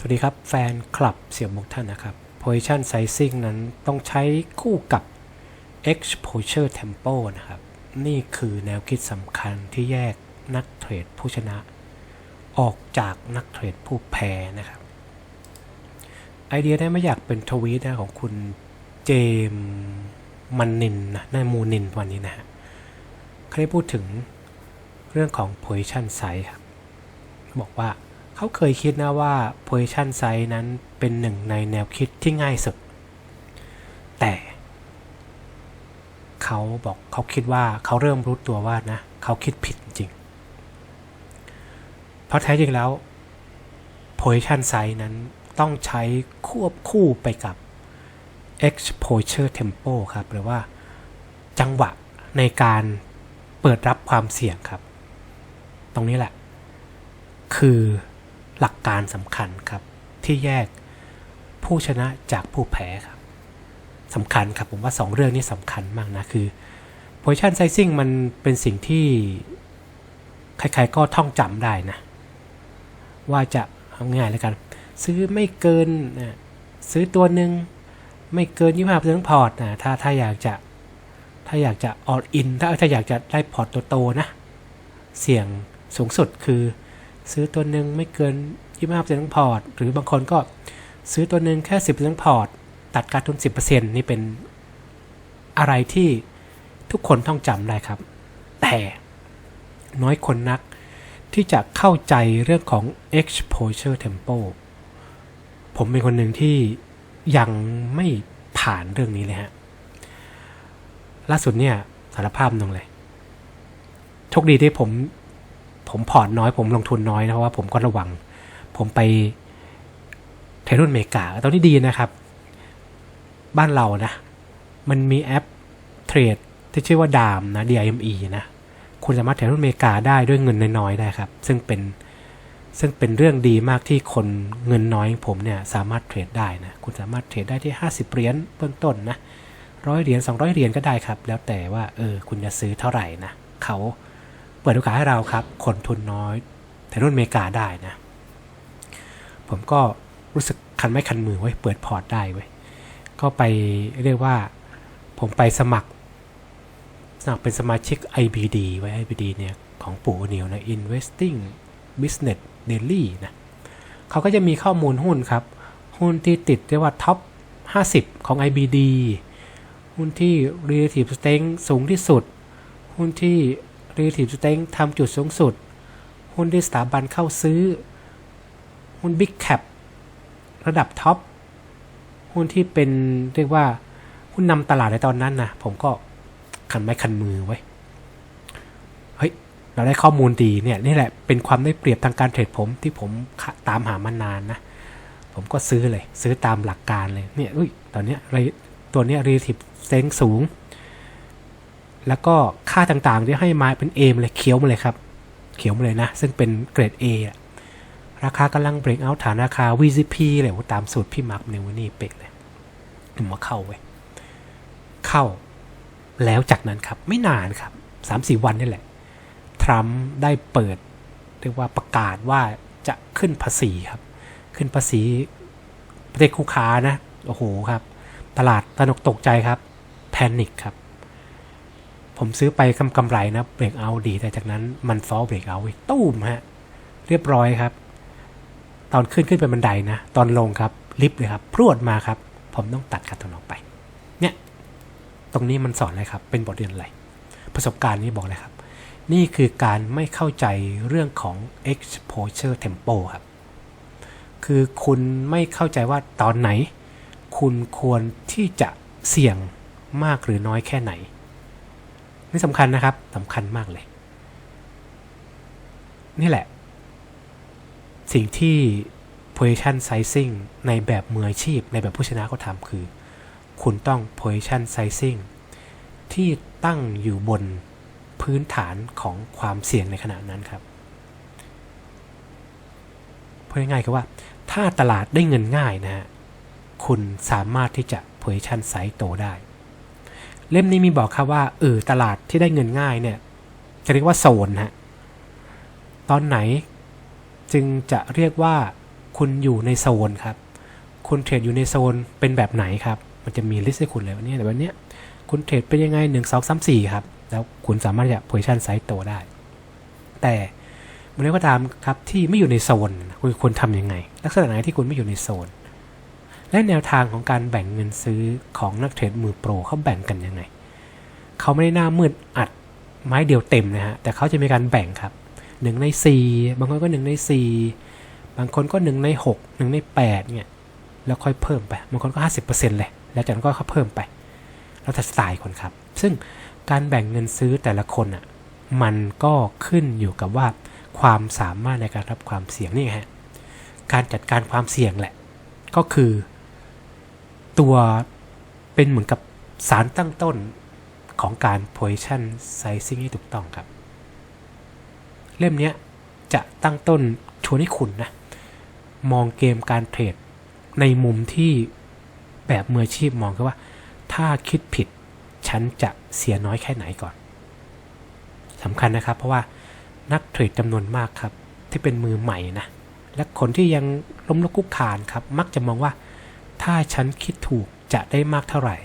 สวัสดีครับ แฟนคลับเสี่ยวมุกท่านนะครับ position sizing นั้นต้องใช้คู่กับ exposure tempo นะครับ นี่คือแนวคิดสำคัญที่แยกนักเทรดผู้ชนะ ออกจากนักเทรดผู้แพ้นะครับ ไอเดียได้ไม่อยากเป็นทวีตนะของคุณเจมมันนินนะนายมูนินวันนี้นะฮะเขาได้พูดถึงเรื่องของ position size ครับ บอกว่า เขาเคยคิดนะว่า position size นั้นเป็นหนึ่งในแนวคิดที่ง่ายสุด แต่เขาบอกเขาคิดว่าเขาเริ่มรู้ตัวว่านะ เขาคิดผิดจริง เพราะแท้จริงแล้ว position size นั้นต้องใช้ควบคู่ไปกับ exposure tempo ครับ หรือว่าจังหวะในการเปิดรับความเสี่ยงครับ ตรงนี้แหละ คือ หลักการสำคัญครับ ที่แยกผู้ชนะจากผู้แพ้ครับสำคัญครับผมว่า 2 เรื่องนี้สำคัญมากนะ คือ position sizing มันเป็นสิ่งที่ใครๆก็ท่องจำได้นะ ว่าจะเอาง่ายแล้วกัน ซื้อไม่เกินซื้อตัวหนึ่งไม่เกิน25%ของพอร์ตนะถ้าถ้าอยากจะถ้าอยากจะออดอินถ้าถ้าอยากจะได้พอร์ตโตๆนะ เสี่ยงสูงสุดคือ ซื้อตัวหนึ่งไม่เกิน25%ของพอร์ต หรือบางคนก็ซื้อตัวหนึ่งแค่ 10%ของพอร์ต ตัดการทุน 10%นี่เป็นอะไรที่ทุกคนต้องจำได้ครับ แต่น้อยคนนักที่จะเข้าใจเรื่องของ exposure tempo ผมเป็นคนหนึ่งที่ยังไม่ผ่านเรื่องนี้เลยฮะ ล่าสุดเนี่ยสารภาพตรงเลยโชคดีที่ผม ผมพอร์ตน้อย ผมลงทุนน้อยนะเพราะว่าผมก็ระวัง ผมไปเทรดหุ้นอเมริกาตอนนี้ดีนะครับ บ้านเรานะ มันมีแอปเทรดที่ชื่อว่าดามนะ DIME นะ คุณสามารถเทรดหุ้นอเมริกาได้ด้วยเงินน้อยๆได้ครับ ซึ่งเป็นซึ่งเป็นเรื่องดีมากที่คนเงินน้อยอย่างผมเนี่ยสามารถเทรดได้นะ คุณสามารถเทรดได้ที่ 50 เหรียญเบื้องต้นนะร้อยเหรียญ200 เหรียญก็ได้ครับ แล้วแต่ว่าเออคุณจะซื้อเท่าไหร่นะเขา ปิดโอกาสให้เราครับ คนทุนน้อยแต่รุ่นอเมริกาได้นะ ผมก็รู้สึกคันไม่คันมือไว้ยเปิดพอร์ตได้ไว้ก็ไปเรียกว่าผมไปสมัคร สมัครเป็นสมาชิก IBD ไว้ IBD เนี่ย ของปู่นิวนะ Investing Business Daily นะเขาก็จะมีข้อมูลหุ้นครับ หุ้นที่ติดเรียกว่าท็อป 50 ของ IBD หุ้นที่ relative strength สูงที่สุด หุ้นที่ relative strength ทำจุดสูงสุด หุ้นที่สถาบันเข้าซื้อ หุ้น big cap ระดับท็อป หุ้นที่เป็นเรียกว่า หุ้นนำตลาดในตอนนั้นนะผมก็คันไม้คันมือไว้ เฮ้ย เราได้ข้อมูลดีเนี่ย นี่แหละเป็นความได้เปรียบทางการเทรดผมที่ผมตามหามานานนะ ผมก็ซื้อเลย ซื้อตามหลักการเลย เนี่ยอุ้ยตอนเนี้ยตัวเนี้ย relative strength สูง แล้วก็ค่าต่างๆที่ให้มาเป็น A มาเลยเขียวมาเลยครับ เขียวมาเลยนะ ซึ่งเป็นเกรด A อราคากำลังเบรกเอาฐานราคา VCP เลยว่าตามสูตรพี่มาร์คในวันนี้เป๊ะเลยผมมาเข้าไว้ยเข้าแล้วจากนั้นครับไม่นานครับสามสี่วันนี่แหละ ทรัมป์ได้เปิดเรียกว่าประกาศว่าจะขึ้นภาษีครับ ขึ้นภาษีประเทศคู่ค้านะ โอ้โหครับ ตลาดตระหนกตกใจครับ แพนิคครับ ผมซื้อไปกำกำไรนะเบรกเอาดี แต่จากนั้นมันฟอลเบรกเอาอีกตู้มฮะ เรียบร้อยครับ ตอนขึ้นขึ้นไปบันไดนะ ตอนลงครับ ลิฟต์เลยครับ พรวดมาครับ ผมต้องตัดขาดทุนออกไป เนี่ย ตรงนี้มันสอนอะไรครับ เป็นบทเรียนอะไร ประสบการณ์นี้บอกเลยครับ นี่คือการไม่เข้าใจเรื่องของ exposure tempo ครับ คือคุณไม่เข้าใจว่าตอนไหน คุณควรที่จะเสี่ยงมากหรือน้อยแค่ไหน นี่สำคัญนะครับสำคัญมากเลย นี่แหละ สิ่งที่ position sizing ในแบบมืออาชีพ ในแบบผู้ชนะเขาทำคือ คุณต้อง position sizing ที่ตั้งอยู่บนพื้นฐานของความเสี่ยงในขณะนั้นครับพูดง่ายๆคือว่า ถ้าตลาดได้เงินง่ายนะฮะคุณสามารถที่จะ position size โตได้ เล่มนี้มีบอกครับว่าเออตลาดที่ได้เงินง่ายเนี่ย จะเรียกว่าโซนฮะตอนไหนจึงจะเรียกว่าคุณอยู่ในโซนครับ คุณเทรดอยู่ในโซนเป็นแบบไหนครับ มันจะมีลิสต์ให้คุณเลยว่าเนี่ยแต่วันนี้คุณเทรดเป็นยังไง1 2 3 4ครับ แล้วคุณสามารถจะ position size โตได้ แต่เมื่อไรก็ตามครับที่ไม่อยู่ในโซน คุณควรทำยังไง ลักษณะไหนที่คุณไม่อยู่ในโซน และแนวทางของการแบ่งเงินซื้อของนักเทรดมือโปรเขาแบ่งกันยังไง เขาไม่ได้หน้ามืดอัดไม้เดียวเต็มนะฮะ แต่เขาจะมีการแบ่งครับหนึ่งในสี่บางคนก็หนึ่งในสี่บางคนก็หนึ่งในหกหนึ่งในแปดเนี่ยแล้วค่อยเพิ่มไป บางคนก็ห้าสิบเปอร์เซ็นต์เลย แล้วจากนั้นก็ค่อยเพิ่มไป แล้วแต่สไตล์คนครับ ซึ่งการแบ่งเงินซื้อแต่ละคนอะ มันก็ขึ้นอยู่กับว่าความสามารถในการรับความเสี่ยงนี่ฮะ การจัดการความเสี่ยงแหละ ก็คือ ตัวเป็นเหมือนกับสารตั้งต้นของการ position sizing ให้ถูกต้องครับ เล่มนี้จะตั้งต้นชวนให้คุณนะ มองเกมการเทรดในมุมที่แบบมืออาชีพมองคือว่า ถ้าคิดผิด ฉันจะเสียน้อยแค่ไหนก่อนสำคัญนะครับ เพราะว่านักเทรดจำนวนมากครับ ที่เป็นมือใหม่นะ และคนที่ยังล้มลุกคุกคานครับ มักจะมองว่า ถ้าฉันคิดถูกจะได้มากเท่าไหร่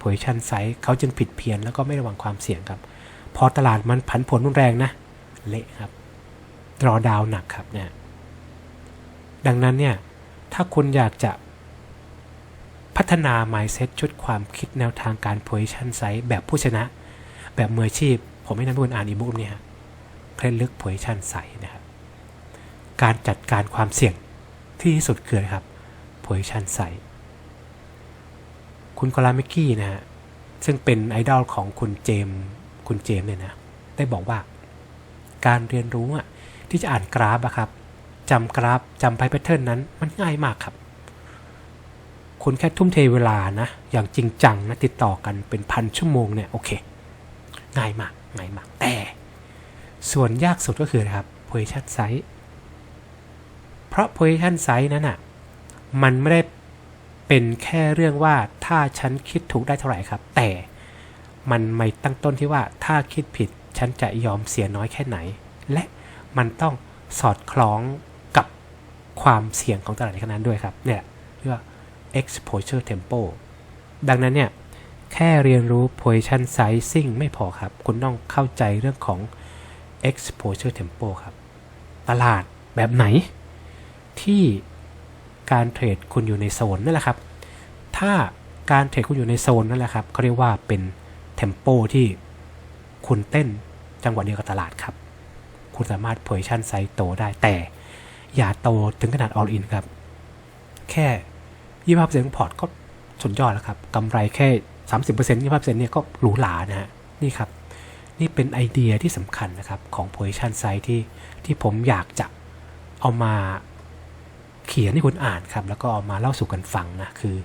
position size เขาจึงผิดเพี้ยนแล้วก็ไม่ระวังความเสี่ยงครับ พอตลาดมันผันผวนรุนแรงนะ เละครับรอดาวหนักครับเนี่ยดังนั้นเนี่ย ถ้าคุณอยากจะพัฒนา mindset ชุดความคิดแนวทางการ position size แบบผู้ชนะ แบบมืออาชีพ ผมให้นักบุญอ่านอีบุ๊กเนี้ฮะเคล็ดลึก position size นะครับ การจัดการความเสี่ยงที่ที่สุดคืออะไรครับ position size คุณกอลามิกกี้นะฮะซึ่งเป็นไอดอลของคุณเจมส์คุณเจมส์เนี่ยนะ ได้บอกว่า การเรียนรู้อะที่จะอ่านกราฟอะครับจำกราฟจำไพแพทเทิร์นนั้นมันง่ายมากครับ คุณแค่ทุ่มเทเวลานะ อย่างจริงจังนะติดต่อกันเป็นพันชั่วโมงเนี่ยโอเค ง่ายมากง่ายมาก แต่ ส่วนยากสุดก็คือนะครับ position size เพราะ position size นั้นอะ มันไม่ได้เป็นแค่เรื่องว่าถ้าฉันคิดถูกได้เท่าไหร่ครับ แต่มันไม่ตั้งต้นที่ว่าถ้าคิดผิดฉันจะยอมเสียน้อยแค่ไหน และมันต้องสอดคล้องกับความเสี่ยงของตลาดในขณะนั้นด้วยครับเนี่ยเรียกว่า exposure tempo ดังนั้นเนี่ยแค่เรียนรู้ position sizing ไม่พอครับ คุณต้องเข้าใจเรื่องของ exposure tempo ครับ ตลาดแบบไหนที่ การเทรดคุณอยู่ในโซนนั่นแหละครับ ถ้าการเทรดคุณอยู่ในโซนนั่นแหละครับเขาเรียกว่าเป็นเทมโปที่คุณเต้นจังหวะเดียวกับตลาดครับ คุณสามารถ position size โตได้แต่อย่าโตถึงขนาด all in ครับ แค่ยี่ห้าเปอร์เซ็นต์พอร์ตก็สุดยอดแล้วครับกำไรแค่สามสิบเปอร์เซ็นต์ยี่ห้าเปอร์เซ็นต์เนี่ยก็หรูหรานะฮะนี่ครับ นี่เป็นไอเดียที่สำคัญนะครับของ position size ที่ที่ผมอยากจะเอามา เขียนให้คุณอ่านครับ แล้วก็เอามาเล่าสู่กันฟังนะ คือ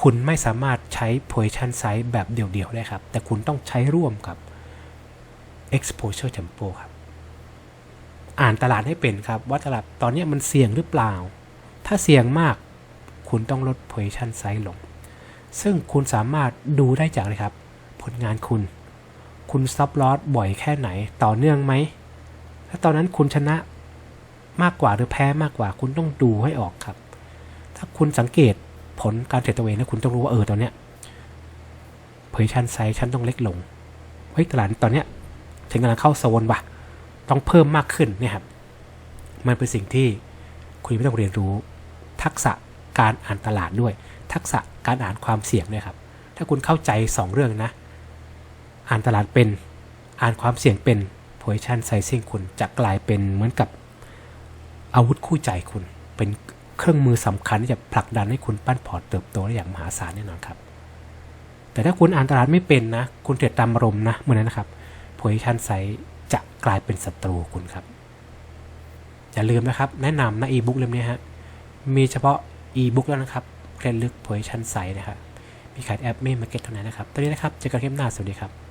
คุณไม่สามารถใช้ position size แบบเดี่ยวๆได้ครับ แต่คุณต้องใช้ร่วมกับ exposure tempo ครับ อ่านตลาดให้เป็นครับ ว่าตลาดตอนนี้มันเสี่ยงหรือเปล่า ถ้าเสี่ยงมาก คุณต้องลด position size ลง ซึ่งคุณสามารถดูได้จากเลยครับ ผลงานคุณ คุณ stop loss บ่อยแค่ไหน ต่อเนื่องไหม ถ้าตอนนั้นคุณชนะ มากกว่าหรือแพ้มากกว่า คุณต้องดูให้ออกครับ ถ้าคุณสังเกตผลการเทรดตัวเองนะคุณต้องรู้ว่าเออตอนเนี้ย position size ฉันต้องเล็กลงเฮ้ยตลาดตอนเนี้ยฉันกำลังเข้าโซนว่ะ ต้องเพิ่มมากขึ้นเนี่ยครับ มันเป็นสิ่งที่คุณไม่ต้องเรียนรู้ ทักษะการอ่านตลาดด้วย ทักษะการอ่านความเสี่ยงด้วยครับ ถ้าคุณเข้าใจ 2 เรื่องนะ อ่านตลาดเป็น อ่านความเสี่ยงเป็น position sizing คุณจะกลายเป็นเหมือนกับ อาวุธคู่ใจคุณ เป็นเครื่องมือสำคัญที่จะผลักดันให้คุณปั้นพอร์ตเติบโตได้อย่างมหาศาลแน่นอนครับ แต่ถ้าคุณอ่านตลาดไม่เป็นนะ คุณเทรดตามอารมณ์นะเมื่อนั้นนะครับ position size จะกลายเป็นศัตรูคุณครับ อย่าลืมนะครับ แนะนำนะอีบุ๊กเล่มนี้ฮะ มีเฉพาะอีบุ๊กแล้วนะครับเคล็ดลึก position size นะครับมีขายแอปเม่มาเก็ตเท่านั้นนะครับตอนนี้นะครับเจอกันคลิปหน้าสวัสดีครับ